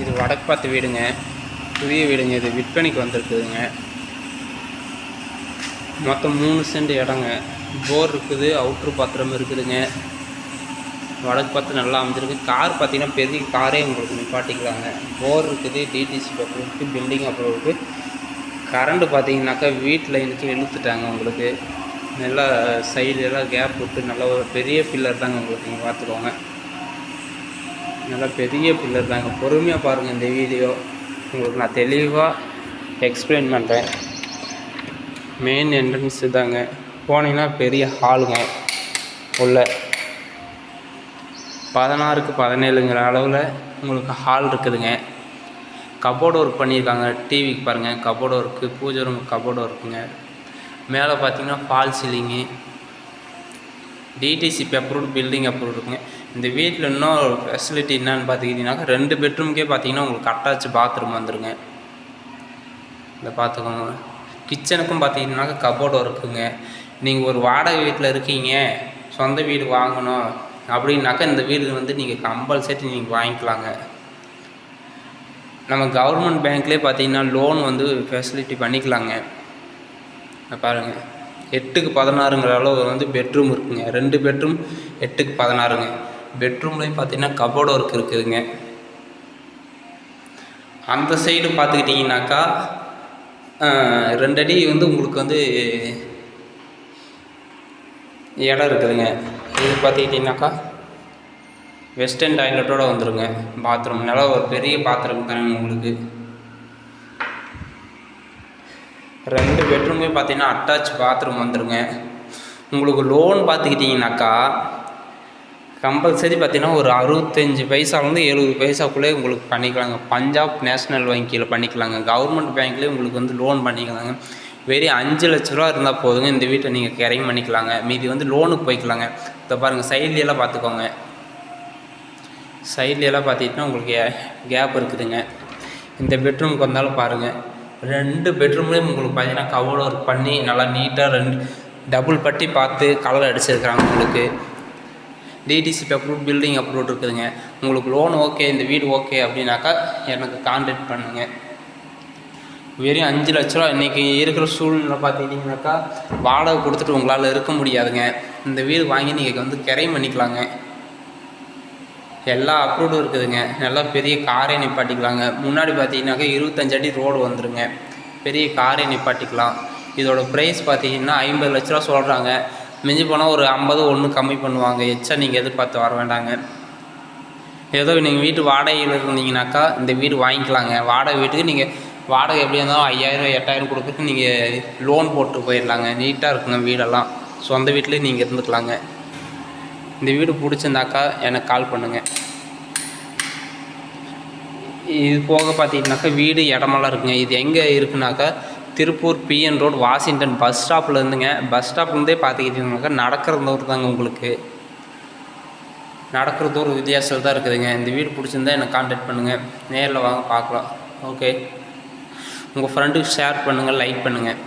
இது வடக்கு பார்த்து வீடுங்க. புதிய வீடுங்க இது. விற்பனைக்கு வந்திருக்குதுங்க. மொத்தம் மூணு சென்ட் இடங்க. போர் இருக்குது அவுட்ரு பாத்திரம் இருக்குதுங்க. வடக்கு பார்த்து நல்லா அமைஞ்சிருக்கு. கார் பார்த்தீங்கன்னா பெரிய காரே உங்களுக்கு நிப்பாட்டிக்கலாங்க. போர் இருக்குது டிடிசி அப்புறம் இருக்குது பில்டிங் அப்புறம் இருக்குது கரண்ட்டு பார்த்தீங்கன்னாக்கா வீட்டில் இன்றைக்கி இழுத்துட்டாங்க உங்களுக்கு. நல்லா சைடு எல்லாம் கேப் விட்டு நல்ல ஒரு பெரிய பில்லர் தாங்க உங்களுக்கு நீங்கள் பார்த்துக்கோங்க. நல்லா பெரிய பில்லர் தாங்க. பொறுமையாக பாருங்கள் இந்த வீடியோ. உங்களுக்கு நான் தெளிவாக எக்ஸ்பிளைன் பண்ணுறேன் மெயின் என்ட்ரன்ஸ் தாங்க. போனீங்கன்னா பெரிய ஹாலுங்க உள்ள. பதினாறுக்கு பதினேழுங்கிற அளவில் உங்களுக்கு ஹால் இருக்குதுங்க. கபோர்டு ஒர்க் பண்ணியிருக்காங்க. டிவிக்கு பாருங்கள் கபோர்டு ஒர்க்கு பூஜை ரூம் கபோர்டு ஒர்க்குங்க மேலே பார்த்தீங்கன்னா fall ceiling DTC approved building approve இருக்குங்க இந்த வீட்டில் இன்னும் ஃபெசிலிட்டி என்னன்னு பார்த்துக்கிட்டிங்கனாக்கா ரெண்டு பெட்ரூம்க்கே பார்த்தீங்கன்னா உங்களுக்கு அட்டாச் பாத்ரூம் வந்துருங்க. இந்த பார்த்துக்கோங்க. கிச்சனுக்கும் பார்த்தீங்கன்னாக்கா கபோர்டு இருக்குங்க நீங்கள் ஒரு வாடகை வீட்டில் இருக்கீங்க சொந்த வீடு வாங்கணும் அப்படின்னாக்கா இந்த வீடு வந்து நீங்கள் கம்பல்சரி நீங்கள் வாங்கிக்கலாங்க. நம்ம கவர்மெண்ட் பேங்க்லேயே பார்த்தீங்கன்னா லோன் வந்து ஃபெசிலிட்டி பண்ணிக்கலாங்க. பாருங்கள் பாருங்க. எட்டுக்கு பதினாறுங்கிற அளவு வந்து பெட்ரூம் இருக்குங்க. ரெண்டு பெட்ரூம் எட்டுக்கு பதினாறுங்க. பெட்ரூம்லேயும் பார்த்தீங்கன்னா கபோர்டு ஒர்க் இருக்குதுங்க. அந்த சைடு பார்த்துக்கிட்டிங்கனாக்கா ரெண்டடி ரெண்டு அடி வந்து உங்களுக்கு வந்து இடம் இருக்குதுங்க. இது பார்த்துக்கிட்டிங்கனாக்கா வெஸ்டர்ன் டாய்லெட்டோட வந்துடுங்க பாத்ரூம் நல்லா ஒரு பெரிய பாத்ரூம் தாங்க உங்களுக்கு. ரெண்டு பெட்ரூமே பார்த்தீங்கன்னா அட்டாச் பாத்ரூம் வந்துடுங்க உங்களுக்கு லோன் பார்த்துக்கிட்டிங்கனாக்கா கம்பல்சரி பார்த்தீங்கன்னா ஒரு அறுபத்தஞ்சி பைசாலேருந்து எழுபது பைசாக்குள்ளே உங்களுக்கு பண்ணிக்கலாங்க. பஞ்சாப் நேஷ்னல் வங்கியில் பண்ணிக்கலாங்க. கவர்மெண்ட் பேங்க்லேயே உங்களுக்கு வந்து லோன் பண்ணிக்கலாங்க. வெறும் அஞ்சு லட்ச ரூபா இருந்தால் போதுங்க. இந்த வீட்டை நீங்கள் கிரைம் பண்ணிக்கலாங்க. மீதி வந்து லோனுக்கு போய்க்கலாங்க. இதை பாருங்கள் சைட்லையெல்லாம் பார்த்துக்கோங்க. சைட்லையெல்லாம் பார்த்திங்கன்னா உங்களுக்கு கேப் இருக்குதுங்க. இந்த பெட்ரூமுக்கு வந்தாலும் பாருங்கள் ரெண்டு பெட்ரூம்லேயும் உங்களுக்கு பார்த்தீங்கன்னா கவர் ஒர்க் பண்ணி நல்லா நீட்டாக ரெண்டு டபுள் பட்டி பார்த்து கலர் அடிச்சிருக்கிறாங்க உங்களுக்கு. டிடிசிபி அப்ரூவ் பில்டிங் அப்ரூவ் இருக்குதுங்க. உங்களுக்கு லோன் ஓகே இந்த வீடு ஓகே அப்படின்னாக்கா எனக்கு கான்டாக்ட் பண்ணுங்கள் வெறும் அஞ்சு லட்ச ரூபா இன்றைக்கி இருக்கிற சூழ்நிலை பார்த்துக்கிட்டிங்கனாக்கா வாடகை கொடுத்துட்டு உங்களால் இருக்க முடியாதுங்க. இந்த வீடு வாங்கி நீங்கள் வந்து கிரை பண்ணிக்கலாங்க எல்லா அப்ரூவ்டும் இருக்குதுங்க. நல்லா பெரிய காரே நிப்பாட்டிக்கலாங்க. முன்னாடி பார்த்தீங்கன்னாக்கா இருபத்தஞ்சு அடி ரோடு வந்துடுங்க பெரிய காரே நிப்பாட்டிக்கலாம். இதோட ப்ரைஸ் பார்த்தீங்கன்னா ஐம்பது லட்ச ரூபா சொல்கிறாங்க மிஞ்சி போனால் ஒரு ஐம்பது ஒன்று கம்மி பண்ணுவாங்க. எச்சா நீங்கள் எதிர்பார்த்து வர வேண்டாங்க. ஏதோ நீங்கள் வீட்டு வாடகையில் இருந்தீங்கனாக்கா இந்த வீடு வாங்கிக்கலாங்க. வாடகை வீட்டுக்கு நீங்கள் வாடகை எப்படி இருந்தாலும் ஐயாயிரம் எட்டாயிரம் கொடுத்துட்டு நீங்கள் லோன் போட்டு போயிடலாங்க நீட்டாக இருக்குங்க வீடெல்லாம். சொந்த வீட்டிலே நீங்கள் இருந்துக்கலாங்க. இந்த வீடு பிடிச்சிருந்தாக்கா எனக்கு கால் பண்ணுங்கள் இது போக பார்த்தீங்கன்னாக்கா வீடு இடமெல்லாம் இருக்குங்க. இது எங்கே இருக்குனாக்கா Tiruppur PN road Washington bus ஸ்டாப்பில் இருந்துங்க. பஸ் ஸ்டாப்லேருந்தே பார்த்துக்கிட்டிங்கனாக்கா நடக்கிற தூரம் தாங்க உங்களுக்கு. நடக்கிற தூரம் வித்தியாசத்தில் தான் இருக்குதுங்க. இந்த வீடு பிடிச்சிருந்தா என்னை காண்டாக்ட் பண்ணுங்கள் நேரில் வாங்க பார்க்கலாம் ஓகே உங்கள் ஃப்ரெண்டுக்கு ஷேர் பண்ணுங்கள் லைக் பண்ணுங்கள்